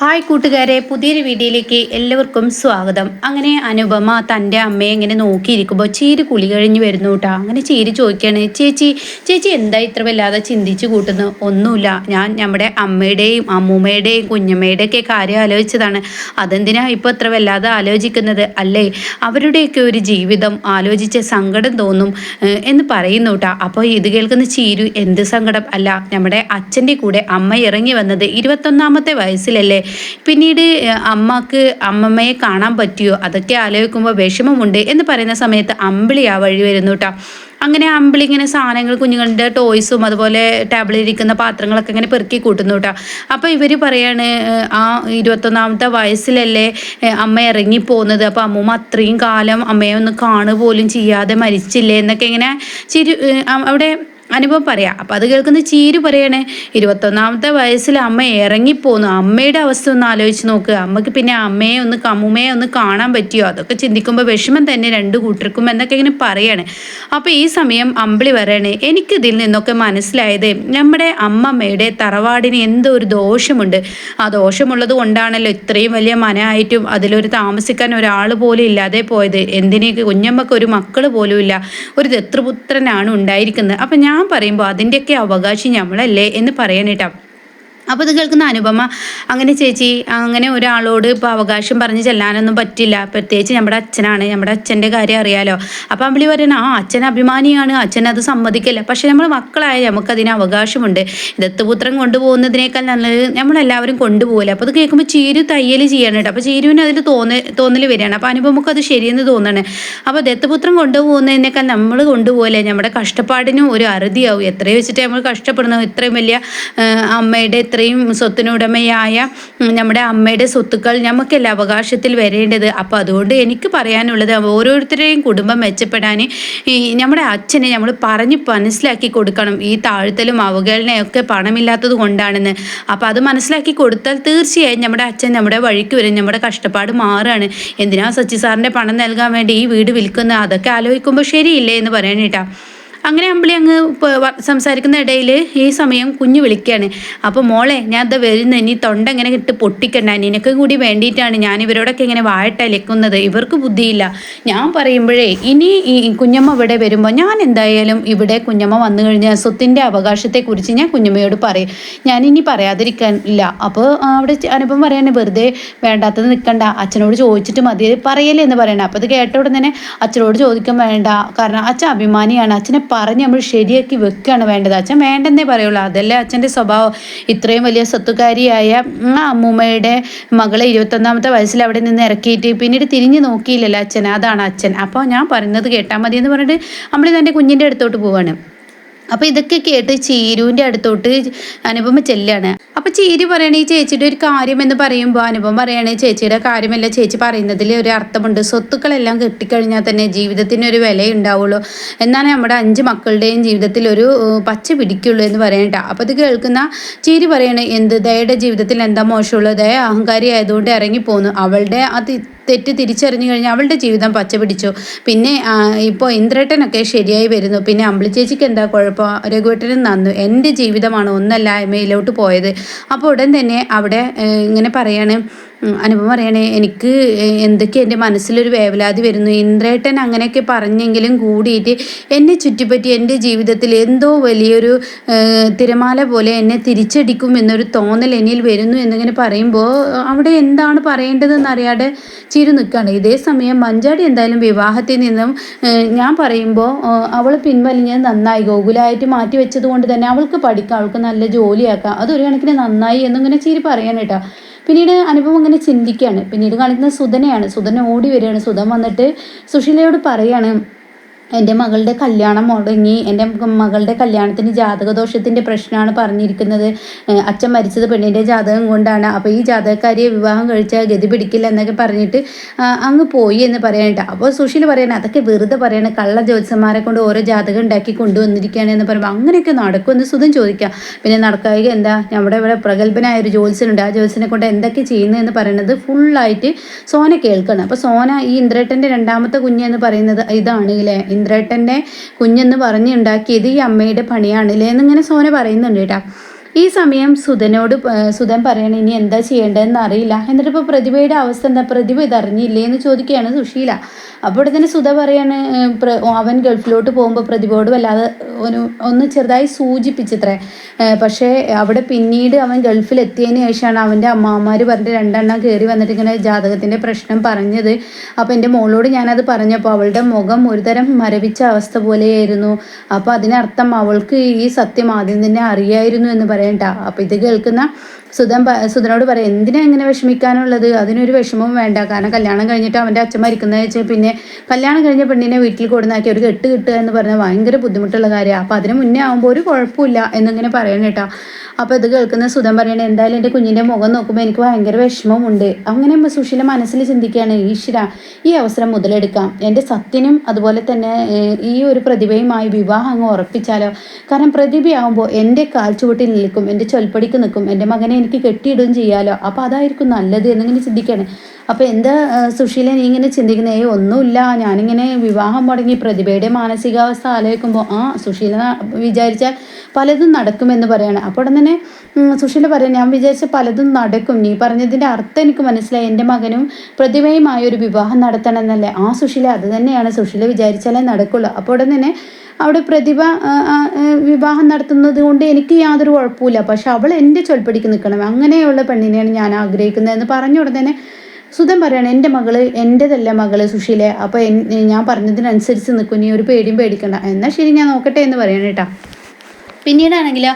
Hi കൂട്ടുകാരെ പുതിയൊരു വീഡിയോയിലേക്ക് എല്ലാവർക്കും സ്വാഗതം. അങ്ങനെ അനുപമ തന്റെ അമ്മയെ ഇങ്ങനെ നോക്കിയിരിക്കുമ്പോൾ ചീര് കുളി കഴിഞ്ഞ് വരുന്നു കേട്ടോ അങ്ങനെ ചീര് ചോദിക്കുകയാണ് ചേച്ചി ചേച്ചി എന്താ ഇത്ര വല്ലാതെ ചിന്തിച്ച് കൂട്ടുന്നു? ഒന്നുമില്ല. ഞാൻ നമ്മുടെ അമ്മയുടെയും അമ്മൂമ്മയുടെയും കുഞ്ഞമ്മയുടെയൊക്കെ കാര്യം ആലോചിച്ചതാണ്. അതെന്തിനാ ഇപ്പോൾ ഇത്ര വല്ലാതെ ആലോചിക്കുന്നത്? അല്ലേ? അവരുടെയൊക്കെ ഒരു ജീവിതം ആലോചിച്ച് സങ്കടം തോന്നും എന്ന് പറയുന്നു കേട്ടോ അപ്പോൾ ഇത് കേൾക്കുന്ന ചീരു എന്ത് സങ്കടം? അല്ല നമ്മുടെ അച്ഛന്റെ കൂടെ അമ്മ ഇറങ്ങി വന്നത് ഇരുപത്തൊന്നാമത്തെ വയസ്സിലല്ലേ? പിന്നീട് അമ്മയ്ക്ക് അമ്മമ്മയെ കാണാൻ പറ്റിയോ? അതൊക്കെ ആലോചിക്കുമ്പോൾ വിഷമമുണ്ട് എന്ന് പറയുന്ന സമയത്ത് അമ്പിളി ആ വഴി വരുന്നു കേട്ടോ അങ്ങനെ അമ്പിളി ഇങ്ങനെ സാധനങ്ങൾ കുഞ്ഞുങ്ങളുടെ ടോയ്സും അതുപോലെ ടേബിളിൽ ഇരിക്കുന്ന പാത്രങ്ങളൊക്കെ ഇങ്ങനെ പെറുക്കി കൂട്ടുന്നു കേട്ടോ അപ്പോൾ ഇവർ പറയാണ് ആ ഇരുപത്തൊന്നാമത്തെ വയസ്സിലല്ലേ അമ്മ ഇറങ്ങിപ്പോകുന്നത്. അപ്പോൾ അമ്മൂമ്മ അത്രയും കാലം അമ്മയെ ഒന്ന് കാണുക പോലും ചെയ്യാതെ മരിച്ചില്ലേ എന്നൊക്കെ ഇങ്ങനെ ചിരി അവിടെ അനുഭവം പറയാം. അപ്പം അത് കേൾക്കുന്ന ചീരു പറയണേ ഇരുപത്തൊന്നാമത്തെ വയസ്സിൽ അമ്മ ഇറങ്ങിപ്പോന്നു. അമ്മയുടെ അവസ്ഥ ഒന്ന് ആലോചിച്ച് നോക്കുക അമ്മയ്ക്ക് പിന്നെ അമ്മയെ ഒന്ന് കമ്മുമയെ ഒന്ന് കാണാൻ പറ്റിയോ? അതൊക്കെ ചിന്തിക്കുമ്പോൾ വിഷമം തന്നെ രണ്ട് കൂട്ടർക്കും എന്നൊക്കെ ഇങ്ങനെ പറയണേ. അപ്പോൾ ഈ സമയം അമ്പിളി പറയണേ എനിക്കിതിൽ നിന്നൊക്കെ മനസ്സിലായത് നമ്മുടെ അമ്മമ്മയുടെ തറവാടിന് എന്തോ ഒരു ദോഷമുണ്ട്. ആ ദോഷമുള്ളത് കൊണ്ടാണല്ലോ ഇത്രയും വലിയ മനമായിട്ടും അതിലൊരു താമസിക്കാൻ ഒരാൾ പോലും ഇല്ലാതെ പോയത്. എന്തിനേക്ക് കുഞ്ഞമ്മക്ക് ഒരു മക്കൾ പോലും ഇല്ല ഒരു ദത്തൃപുത്രനാണ് ഉണ്ടായിരിക്കുന്നത്. അപ്പം ഞാൻ പറയുമ്പോൾ അതിന്റെയൊക്കെ അവകാശി നമ്മളല്ലേ എന്ന് പറയാനേട്ടാ അപ്പോൾ ഇത് കേൾക്കുന്ന അനുപമ അങ്ങനെ ചേച്ചി അങ്ങനെ ഒരാളോട് ഇപ്പോൾ അവകാശം പറഞ്ഞ് ചെല്ലാനൊന്നും പറ്റില്ല. പ്രത്യേകിച്ച് നമ്മുടെ അച്ഛനാണ്. നമ്മുടെ അച്ഛന്റെ കാര്യം അറിയാലോ. അപ്പോൾ അമ്പിളി പറയണ ആ അച്ഛൻ അഭിമാനിയാണ്. അച്ഛൻ അത് സമ്മതിക്കില്ല. പക്ഷേ നമ്മൾ മക്കളായ നമുക്കതിന് അവകാശമുണ്ട്. ദത്തുപുത്രൻ കൊണ്ടുപോകുന്നതിനേക്കാൾ നല്ലത് നമ്മളെല്ലാവരും കൊണ്ടുപോകില്ല അപ്പോൾ അത് കേൾക്കുമ്പോൾ ചീരു തയ്യൽ ചെയ്യണം കേട്ടോ. അപ്പോൾ ചീരുവിന് അതിൽ തോന്ന തോന്നൽ വരികയാണ്. അപ്പോൾ അനുപമക്ക് അത് ശരിയെന്ന് തോന്നണേ. അപ്പോൾ ദത്തുപുത്രൻ കൊണ്ടുപോകുന്നതിനേക്കാൾ നമ്മൾ കൊണ്ടുപോകല്ലേ നമ്മുടെ കഷ്ടപ്പാടിനും ഒരു അറുതിയാവും. എത്രയും വെച്ചിട്ട് നമ്മൾ കഷ്ടപ്പെടുന്നു. ഇത്രയും വലിയ അമ്മയുടെ ഇത്രയും സ്വത്തിനുടമയായ നമ്മുടെ അമ്മയുടെ സ്വത്തുക്കൾ നമുക്കല്ല അവകാശത്തിൽ വരേണ്ടത്? അപ്പോൾ അതുകൊണ്ട് എനിക്ക് പറയാനുള്ളത് ഓരോരുത്തരുടെയും കുടുംബം മെച്ചപ്പെടാൻ ഈ നമ്മുടെ അച്ഛനെ നമ്മൾ പറഞ്ഞ് മനസ്സിലാക്കി കൊടുക്കണം. ഈ താഴ്ത്തലും അവഗണനയൊക്കെ പണമില്ലാത്തത് കൊണ്ടാണെന്ന്. അപ്പോൾ അത് മനസ്സിലാക്കി കൊടുത്താൽ തീർച്ചയായും നമ്മുടെ അച്ഛൻ നമ്മുടെ വഴിക്ക് വരും. നമ്മുടെ കഷ്ടപ്പാട് മാറുകയാണ് എന്തിനാ സച്ചി സാറിന്റെ പണം നൽകാൻ വേണ്ടി ഈ വീട് വിൽക്കുന്നത്? അതൊക്കെ ആലോചിക്കുമ്പോൾ ശരിയില്ലേ എന്ന് പറയാനേട്ടാ അങ്ങനെ അമ്പിളി അങ്ങ് സംസാരിക്കുന്ന ഇടയിൽ ഈ സമയം കുഞ്ഞു വിളിക്കുകയാണ് അപ്പോൾ മോളെ ഞാൻ അത് വരുന്നത് ഇനി തൊണ്ട ഇങ്ങനെ ഇട്ട് പൊട്ടിക്കണ്ട. നിനക്കും കൂടി വേണ്ടിയിട്ടാണ് ഞാൻ ഇവരോടൊക്കെ ഇങ്ങനെ വാഴട്ടലക്കുന്നത് ഇവർക്ക് ബുദ്ധിയില്ല. ഞാൻ പറയുമ്പോഴേ ഇനി ഈ കുഞ്ഞമ്മ ഇവിടെ വരുമ്പോൾ ഞാൻ എന്തായാലും ഇവിടെ കുഞ്ഞമ്മ വന്നു കഴിഞ്ഞാൽ സ്വത്തിന്റെ അവകാശത്തെക്കുറിച്ച് ഞാൻ കുഞ്ഞമ്മയോട് പറയും. ഞാൻ ഇനി പറയാതിരിക്കാൻ ഇല്ല. അപ്പോൾ അവിടെ അനുപം പറയാണ് വെറുതെ വേണ്ടാത്തത് നിൽക്കണ്ട അച്ഛനോട് ചോദിച്ചിട്ട് മതി പറയല്ലേ എന്ന് പറയണം. അപ്പോൾ അത് കേട്ട ഉടനെ അച്ഛനോട് ചോദിക്കാൻ വേണ്ട. കാരണം അച്ഛൻ അഭിമാനിയാണ്. അച്ഛനെ പറഞ്ഞ് നമ്മൾ ശരിയാക്കി വെക്കുകയാണ് വേണ്ടത്. അച്ഛൻ വേണ്ടെന്നേ പറയുള്ളൂ. അതല്ലേ അച്ഛന്റെ സ്വഭാവം. ഇത്രയും വലിയ സ്വത്തുകാരിയായ ആ അമ്മൂമ്മയുടെ മകളെ ഇരുപത്തൊന്നാമത്തെ വയസ്സിൽ അവിടെ നിന്ന് ഇറക്കിയിട്ട് പിന്നീട് തിരിഞ്ഞു നോക്കിയില്ലല്ലോ അച്ഛൻ. അതാണ് അച്ഛൻ. അപ്പോൾ ഞാൻ പറയുന്നത് കേട്ടാൽ മതി എന്ന് പറഞ്ഞിട്ട് നമ്മൾ തന്റെ കുഞ്ഞിന്റെ അടുത്തോട്ട് പോവാണ്. അപ്പോൾ ഇതൊക്കെ കേട്ട് ചീരുവിന്റെ അടുത്തോട്ട് അനുപമ ചെല്ലാണ്. അപ്പോൾ ചീരു പറയണ ഈ ചേച്ചിയുടെ ഒരു കാര്യം എന്ന് പറയുമ്പോൾ അനുപം പറയണേ ചേച്ചിയുടെ കാര്യമല്ല ചേച്ചി പറയുന്നതിൽ ഒരു അർത്ഥമുണ്ട്. സ്വത്തുക്കളെല്ലാം കിട്ടിക്കഴിഞ്ഞാൽ തന്നെ ജീവിതത്തിന് ഒരു വില ഉണ്ടാവുള്ളൂ. എന്നാണ് നമ്മുടെ അഞ്ച് മക്കളുടെയും ജീവിതത്തിൽ ഒരു പച്ച പിടിക്കുള്ളൂ എന്ന് പറയണ്ട അപ്പോൾ ഇത് കേൾക്കുന്ന ചീരി പറയണേ എന്ത് ദയയുടെ ജീവിതത്തിൽ എന്താ മോശമുള്ളത്? ദയ അഹങ്കാരി ആയതുകൊണ്ട് ഇറങ്ങി ഇറങ്ങിപ്പോന്നു. അവളുടെ അത് തെറ്റ് തിരിച്ചറിഞ്ഞു കഴിഞ്ഞാൽ അവളുടെ ജീവിതം പച്ച പിടിച്ചു. പിന്നെ ഇപ്പോൾ ഇന്ദ്രേട്ടനൊക്കെ ശരിയായി വരുന്നു. പിന്നെ അമ്പിളി ചേച്ചിക്ക് എന്താ കുഴപ്പം? രഘുവേട്ടനും നന്നു എന്റെ ജീവിതമാണ് ഒന്നല്ലായ്മയിലോട്ട് പോയത്. അപ്പോൾ ഉടൻ തന്നെ അവിടെ ഇങ്ങനെ പറയാണ് അനുപമ പറയണേ എനിക്ക് എന്തൊക്കെ എന്റെ മനസ്സിലൊരു വേവലാതി വരുന്നു. ഇന്ദ്രേട്ടൻ അങ്ങനെയൊക്കെ പറഞ്ഞെങ്കിലും കൂടിയിട്ട് എന്നെ ചുറ്റിപ്പറ്റി എന്റെ ജീവിതത്തിൽ എന്തോ വലിയൊരു തിരമാല പോലെ എന്നെ തിരിച്ചടിക്കും എന്നൊരു തോന്നൽ എന്നിൽ വരുന്നു എന്നിങ്ങനെ പറയുമ്പോൾ അവിടെ എന്താണ് പറയേണ്ടതെന്ന് അറിയാതെ ചിരി നിൽക്കുകയാണ്. ഇതേ സമയം മഞ്ചാടി എന്തായാലും വിവാഹത്തിൽ നിന്നും ഞാൻ പറയുമ്പോൾ അവൾ പിൻവലിഞ്ഞത് നന്നായി ഗോകുലായിട്ട് മാറ്റി വെച്ചത് കൊണ്ട് തന്നെ അവൾക്ക് പഠിക്കാം അവൾക്ക് നല്ല ജോലിയാക്കാം അതൊരു കണക്കിന് നന്നായി എന്നിങ്ങനെ ചിരി പറയാൻ കേട്ടോ. പിന്നീട് അനുഭവം അങ്ങനെ ചിന്തിക്കുകയാണ് പിന്നീട് കാണിക്കുന്നത് സുധനയാണ്. സുധന ഓടി വരികയാണ്. സുധൻ വന്നിട്ട് സുശീലയോട് പറയാണ് എന്റെ മകളുടെ കല്യാണം മുടങ്ങി. എന്റെ മകളുടെ കല്യാണത്തിന് ജാതകദോഷത്തിന്റെ പ്രശ്നമാണ് പറഞ്ഞിരിക്കുന്നത്. അച്ഛൻ മരിച്ചത് പെണ്ണിന്റെ ജാതകം കൊണ്ടാണ്. അപ്പോൾ ഈ ജാതകക്കാരിയെ വിവാഹം കഴിച്ചാൽ ഗതി പിടിക്കില്ല എന്നൊക്കെ പറഞ്ഞിട്ട് അങ്ങ് പോയി എന്ന് പറയാനിട്ട് അപ്പോൾ സുശീൽ പറയണ അതൊക്കെ വെറുതെ പറയണ. കള്ള ജ്യോത്സ്യന്മാരെ കൊണ്ട് ഓരോ ജാതകം ഉണ്ടാക്കി കൊണ്ടുവന്നിരിക്കുകയാണ് എന്ന് പറയുമ്പോൾ അങ്ങനെയൊക്കെ നടക്കുമെന്ന് സുധം ചോദിക്കാം പിന്നെ നടക്കായി എന്താ? നമ്മുടെ ഇവിടെ പ്രഗത്ഭനായ ഒരു ജ്യോത്സ്യനുണ്ട്. ആ ജ്യോത്സ്യനെ കൊണ്ട് എന്തൊക്കെ ചെയ്യുന്നതെന്ന് പറയുന്നത് ഫുള്ളായിട്ട് സോന കേൾക്കണം. അപ്പോൾ സോന ഈ ഇന്ദ്രേട്ടന്റെ രണ്ടാമത്തെ കുഞ്ഞെന്ന് പറയുന്നത് ഇതാണ് ഇല്ലേ? ഇന്ദ്രേട്ടന്റെ കുഞ്ഞെന്ന് പറഞ്ഞുണ്ടാക്കിയത് ഈ അമ്മയുടെ പണിയാണ് ഇല്ലേ എന്നിങ്ങനെ സോന പറയുന്നുണ്ട് കേട്ടോ. ഈ സമയം സുധനോട് സുധൻ പറയണ ഇനി എന്താ ചെയ്യേണ്ടതെന്ന് അറിയില്ല. എന്നിട്ട് ഇപ്പോൾ പ്രതിഭയുടെ അവസ്ഥ എന്താ? പ്രതിഭ ഇതറിഞ്ഞില്ലേ എന്ന് ചോദിക്കുകയാണ് സുശീല. അപ്പോൾ തന്നെ സുധ പറയാണ് അവൻ ഗൾഫിലോട്ട് പോകുമ്പോൾ പ്രതിഭയോട് വല്ലാതെ ഒരു ഒന്ന് ചെറുതായി സൂചിപ്പിച്ചത്രേ. പക്ഷേ അവിടെ പിന്നീട് അവൻ ഗൾഫിൽ എത്തിയതിന് ശേഷമാണ് അവന്റെ അമ്മാമാർ പറഞ്ഞിട്ട് രണ്ടെണ്ണം കയറി വന്നിട്ട് ഇങ്ങനെ ജാതകത്തിന്റെ പ്രശ്നം പറഞ്ഞത്. അപ്പോൾ എന്റെ മോളോട് ഞാനത് പറഞ്ഞപ്പോൾ അവളുടെ മുഖം ഒരുതരം മരവിച്ച അവസ്ഥ പോലെയായിരുന്നു. അപ്പോൾ അതിനർത്ഥം അവൾക്ക് ഈ സത്യം ആദ്യം തന്നെ അറിയായിരുന്നു എന്ന് പറയണ്ട. അപ്പോൾ ഇത് കേൾക്കുന്ന സുധൻ സുധനോട് പറയാം എന്തിനാ ഇങ്ങനെ വിഷമിക്കാനുള്ളത്? അതിനൊരു വിഷമവും വേണ്ട. കാരണം കല്യാണം കഴിഞ്ഞിട്ട് അവന്റെ അച്ഛൻ മരിക്കുന്നത് വെച്ചാൽ പിന്നെ കല്യാണം കഴിഞ്ഞ പെണ്ണിനെ വീട്ടിൽ കൊടുന്നാക്കി ഒരു കെട്ട് കിട്ടുക എന്ന് പറഞ്ഞാൽ ഭയങ്കര ബുദ്ധിമുട്ടുള്ള കാര്യമാണ് അപ്പോൾ അതിന് മുന്നേ ആകുമ്പോൾ ഒരു കുഴപ്പമില്ല എന്നിങ്ങനെ പറയണം കേട്ടോ. അപ്പോൾ ഇത് കേൾക്കുന്ന സുധൻ പറയണേ എന്തായാലും എന്റെ കുഞ്ഞിന്റെ മുഖം നോക്കുമ്പോൾ എനിക്ക് ഭയങ്കര വിഷമമുണ്ട് അങ്ങനെ സുശീല മനസ്സിൽ ചിന്തിക്കുകയാണ് ഈശ്വര ഈ അവസരം മുതലെടുക്കാം. എന്റെ സത്യനും അതുപോലെ തന്നെ ഈ ഒരു പ്രതിഭയുമായി വിവാഹം അങ്ങ് ഉറപ്പിച്ചാലോ? കാരണം പ്രതിഭയാകുമ്പോൾ എന്റെ കാൽ ചുവട്ടിൽ നിൽക്കും എന്റെ ചൊൽപ്പടിക്ക് നിൽക്കും എന്റെ മകനെ എനിക്ക് കെട്ടിയിടുകയും ചെയ്യാലോ. അപ്പോൾ അതായിരിക്കും നല്ലത് എന്നിങ്ങനെ ചിന്തിക്കുകയാണ്. അപ്പോൾ എന്താ സുശീല നീ ഇങ്ങനെ ചിന്തിക്കുന്നത്? ഏ ഒന്നുമില്ല. ഞാനിങ്ങനെ വിവാഹം മുടങ്ങി പ്രതിഭയുടെ മാനസികാവസ്ഥ ആലോചിക്കുമ്പോൾ ആ സുശീല വിചാരിച്ചാൽ പലതും നടക്കുമെന്ന് പറയാണ്. അപ്പോൾ തന്നെ സുശീല പറയാം ഞാൻ വിചാരിച്ച പലതും നടക്കും. നീ പറഞ്ഞതിന്റെ അർത്ഥം എനിക്ക് മനസ്സിലായി. എന്റെ മകനും പ്രതിഭയുമായ ഒരു വിവാഹം നടത്തണമെന്നല്ലേ ആ സുശീല അത് തന്നെയാണ്. സുശീല വിചാരിച്ചാലേ നടക്കുള്ളൂ. അപ്പോൾ തന്നെ അവിടെ പ്രതിഭ വിവാഹം നടത്തുന്നത് കൊണ്ട് എനിക്ക് യാതൊരു കുഴപ്പമില്ല പക്ഷെ അവൾ എന്റെ ചൊൽപ്പടിക്ക് നിൽക്കണം. അങ്ങനെയുള്ള പെണ്ണിനെയാണ് ഞാൻ ആഗ്രഹിക്കുന്നതെന്ന് പറഞ്ഞ ഉടനെ സുധൻ പറയാണ് എന്റെ മകൾ എന്റെതല്ല മകൾ സുശീലെ. അപ്പോൾ ഞാൻ പറഞ്ഞതിനനുസരിച്ച് നിൽക്കും. നീ ഒരു പേടിയും പേടിക്കണ്ട. എന്നാൽ ശരി ഞാൻ നോക്കട്ടെ എന്ന് പറയണേട്ടാ പിന്നീടാണെങ്കിൽ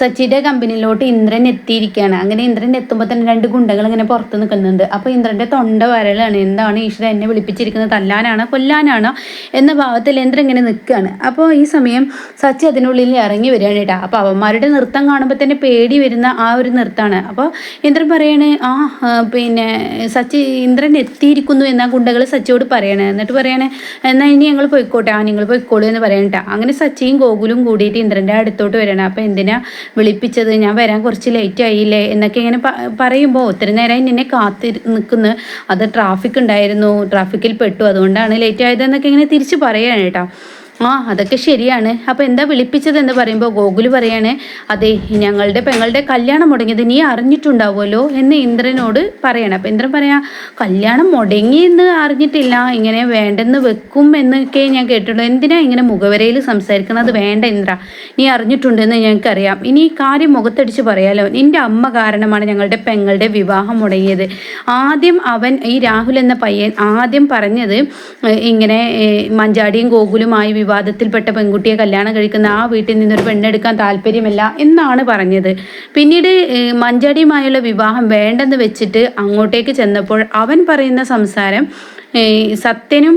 സച്ചിയുടെ കമ്പനിയിലോട്ട് ഇന്ദ്രൻ എത്തിയിരിക്കുകയാണ് അങ്ങനെ ഇന്ദ്രൻ എത്തുമ്പോൾ തന്നെ രണ്ട് ഗുണ്ടകൾ ഇങ്ങനെ പുറത്ത് നിൽക്കുന്നുണ്ട്. അപ്പോൾ ഇന്ദ്രന്റെ തൊണ്ട വരലാണ്. എന്താണ് ഈശ്വരൻ എന്നെ വിളിപ്പിച്ചിരിക്കുന്നത്? തല്ലാനാണോ? കൊല്ലാനാണോ? എന്ന ഭാവത്തിൽ ഇന്ദ്രൻ ഇങ്ങനെ നിൽക്കുകയാണ് അപ്പോൾ ഈ സമയം സച്ചി അതിനുള്ളിൽ ഇറങ്ങി വരികയാണ് കേട്ടോ. അപ്പോൾ അവന്മാരുടെ നൃത്തം കാണുമ്പോൾ തന്നെ പേടി വരുന്ന ആ ഒരു നൃത്തമാണ് അപ്പോൾ ഇന്ദ്രൻ പറയണേ ആ ആ, പിന്നെ സച്ചി ഇന്ദ്രൻ എത്തിയിരിക്കുന്നു എന്ന ഗുണ്ടകൾ സച്ചിയോട് പറയണേ. എന്നിട്ട് പറയണേ എന്നാൽ ഇനി ഞങ്ങൾ പോയിക്കോട്ടെ. ആ നിങ്ങൾ പോയിക്കോളൂ എന്ന് പറയണ്ട അങ്ങനെ സച്ചിയും ഗോകുലും കൂടിയിട്ട് ഇന്ദ്രന്റെ അടുത്തോട്ട് വരണം അപ്പോൾ എന്തിനാ വിളിപ്പിച്ചത്? ഞാൻ വരാൻ കുറച്ച് ലേറ്റ് ആയില്ലേ? എന്നൊക്കെ ഇങ്ങനെ പറയുമ്പോൾ ഒത്തിരി നേരമായി നിന്നെ കാത്തി നിൽക്കുന്നു. അത് ട്രാഫിക് ഉണ്ടായിരുന്നു. ട്രാഫിക്കിൽ പെട്ടു. അതുകൊണ്ടാണ് ലേറ്റ് ആയതെന്നൊക്കെ ഇങ്ങനെ തിരിച്ച് പറയാണ് കേട്ടോ. ആ അതൊക്കെ ശരിയാണ്. അപ്പോൾ എന്താ വിളിപ്പിച്ചത് എന്ന് പറയുമ്പോൾ ഗോകുൽ പറയാണ് അതെ ഞങ്ങളുടെ പെങ്ങളുടെ കല്യാണം മുടങ്ങിയത് നീ അറിഞ്ഞിട്ടുണ്ടാവുമല്ലോ എന്ന് ഇന്ദ്രനോട് പറയണം. അപ്പോൾ ഇന്ദ്രൻ പറയാ കല്യാണം മുടങ്ങി എന്ന് അറിഞ്ഞിട്ടില്ല ഇങ്ങനെ വേണ്ടെന്ന് വെക്കും എന്നൊക്കെ ഞാൻ കേട്ടുള്ളൂ എന്തിനാ ഇങ്ങനെ മുഖവരയിൽ സംസാരിക്കുന്നത്? വേണ്ട ഇന്ദ്ര നീ അറിഞ്ഞിട്ടുണ്ടെന്ന് ഞങ്ങൾക്കറിയാം. ഇനി ഈ കാര്യം മുഖത്തടിച്ച് പറയാലോ. നിന്റെ അമ്മ കാരണമാണ് ഞങ്ങളുടെ പെങ്ങളുടെ വിവാഹം മുടങ്ങിയത്. ആദ്യം അവൻ ഈ രാഹുൽ എന്ന പയ്യൻ ആദ്യം പറഞ്ഞത് ഇങ്ങനെ മഞ്ചാടിയും ഗോകുലുമായി വിവാദത്തിൽപ്പെട്ട പെൺകുട്ടിയെ കല്യാണം കഴിക്കുന്ന ആ വീട്ടിൽ നിന്നൊരു പെണ്ണെടുക്കാൻ താല്പര്യമില്ല എന്നാണ് പറഞ്ഞത്. പിന്നീട് മഞ്ചാടിയുമായുള്ള വിവാഹം വേണ്ടെന്ന് വെച്ചിട്ട് അങ്ങോട്ടേക്ക് ചെന്നപ്പോൾ അവൻ പറയുന്ന സംസാരം സത്യനും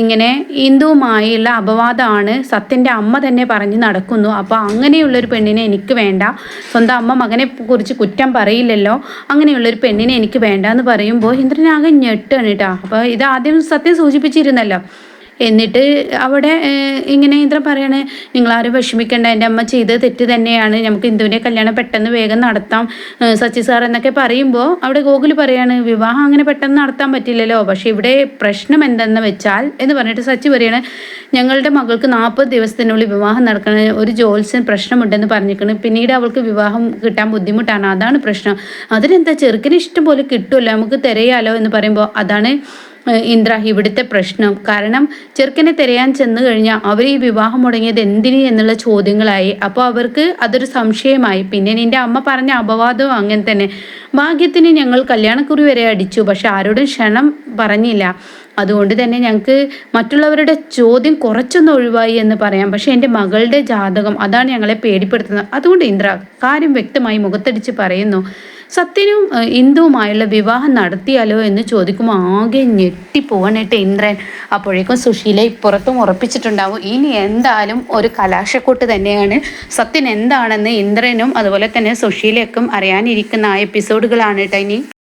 ഇങ്ങനെ ഹിന്ദുവുമായുള്ള അപവാദമാണ്. സത്യന്റെ അമ്മ തന്നെ പറഞ്ഞ് നടക്കുന്നു. അപ്പോൾ അങ്ങനെയുള്ളൊരു പെണ്ണിനെ എനിക്ക് വേണ്ട. സ്വന്തം അമ്മ മകനെ കുറിച്ച് കുറ്റം പറയില്ലല്ലോ. അങ്ങനെയുള്ളൊരു പെണ്ണിനെ എനിക്ക് വേണ്ട എന്ന് പറയുമ്പോൾ ഇന്ദ്രനാകെ ഞെട്ടാണ് കേട്ടോ. അപ്പോൾ ഇത് ആദ്യം സത്യം സൂചിപ്പിച്ചിരുന്നല്ലോ. എന്നിട്ട് അവിടെ ഇങ്ങനെ ഇന്ദ്രൻ പറയണേ നിങ്ങളാരും വിഷമിക്കേണ്ട എന്റെ അമ്മ ചെയ്ത് തെറ്റ് തന്നെയാണ്. നമുക്ക് ഇന്ദുവിന്റെ കല്യാണം പെട്ടെന്ന് വേഗം നടത്താം. സച്ചി സാർ എന്നൊക്കെ പറയുമ്പോൾ അവിടെ ഗോകുൽ പറയാണ് വിവാഹം അങ്ങനെ പെട്ടെന്ന് നടത്താൻ പറ്റില്ലല്ലോ. പക്ഷേ ഇവിടെ പ്രശ്നം എന്തെന്ന് വെച്ചാൽ എന്ന് പറഞ്ഞിട്ട് സച്ചി പറയാണ് ഞങ്ങളുടെ മകൾക്ക് നാൽപ്പത് ദിവസത്തിനുള്ളിൽ വിവാഹം നടക്കണ ഒരു ജോത്സ്യൻ പ്രശ്നമുണ്ടെന്ന് പറഞ്ഞിരിക്കണം. പിന്നീട് അവൾക്ക് വിവാഹം കിട്ടാൻ ബുദ്ധിമുട്ടാണ്. അതാണ് പ്രശ്നം. അതിനെന്താ ചെറുക്കിന് ഇഷ്ടം പോലെ കിട്ടുമല്ലോ? നമുക്ക് തിരയാലോ? എന്ന് പറയുമ്പോൾ അതാണ് ഇന്ദ്ര ഇവിടുത്തെ പ്രശ്നം. കാരണം ചെറുക്കനെ തിരയാൻ ചെന്ന് കഴിഞ്ഞാൽ അവർ ഈ വിവാഹം മുടങ്ങിയത് എന്തിന് എന്നുള്ള ചോദ്യങ്ങളായി. അപ്പോൾ അവർക്ക് അതൊരു സംശയമായി. പിന്നെ നിന്റെ അമ്മ പറഞ്ഞ അപവാദവും അങ്ങനെ തന്നെ. ഭാഗ്യത്തിന് ഞങ്ങൾ കല്യാണക്കുറി വരെ അടിച്ചു. പക്ഷെ ആരോടും ക്ഷണം പറഞ്ഞില്ല. അതുകൊണ്ട് തന്നെ ഞങ്ങൾക്ക് മറ്റുള്ളവരുടെ ചോദ്യം കുറച്ചൊന്ന് ഒഴിവായി എന്ന് പറയാം. പക്ഷേ എന്റെ മകളുടെ ജാതകം അതാണ് ഞങ്ങളെ പേടിപ്പെടുത്തുന്നത്. അതുകൊണ്ട് ഇന്ദ്ര കാര്യം വ്യക്തമായി മുഖത്തടിച്ച് പറയുന്നു സത്യനും ഇന്ദുവുമായുള്ള വിവാഹം നടത്തിയാലോ എന്ന് ചോദിക്കുമ്പോൾ ആകെ ഞെട്ടിപ്പോവാനായിട്ട് ഇന്ദ്രൻ. അപ്പോഴേക്കും സുശീല ഇപ്പുറത്തും ഉറപ്പിച്ചിട്ടുണ്ടാവും ഇനി എന്തായാലും ഒരു കലാശക്കൂട്ട് തന്നെയാണ്. സത്യൻ എന്താണെന്ന് ഇന്ദ്രനും അതുപോലെ തന്നെ സുശീലയ്ക്കും അറിയാനിരിക്കുന്ന ആ എപ്പിസോഡുകളാണ് കേട്ടോ ഇനി.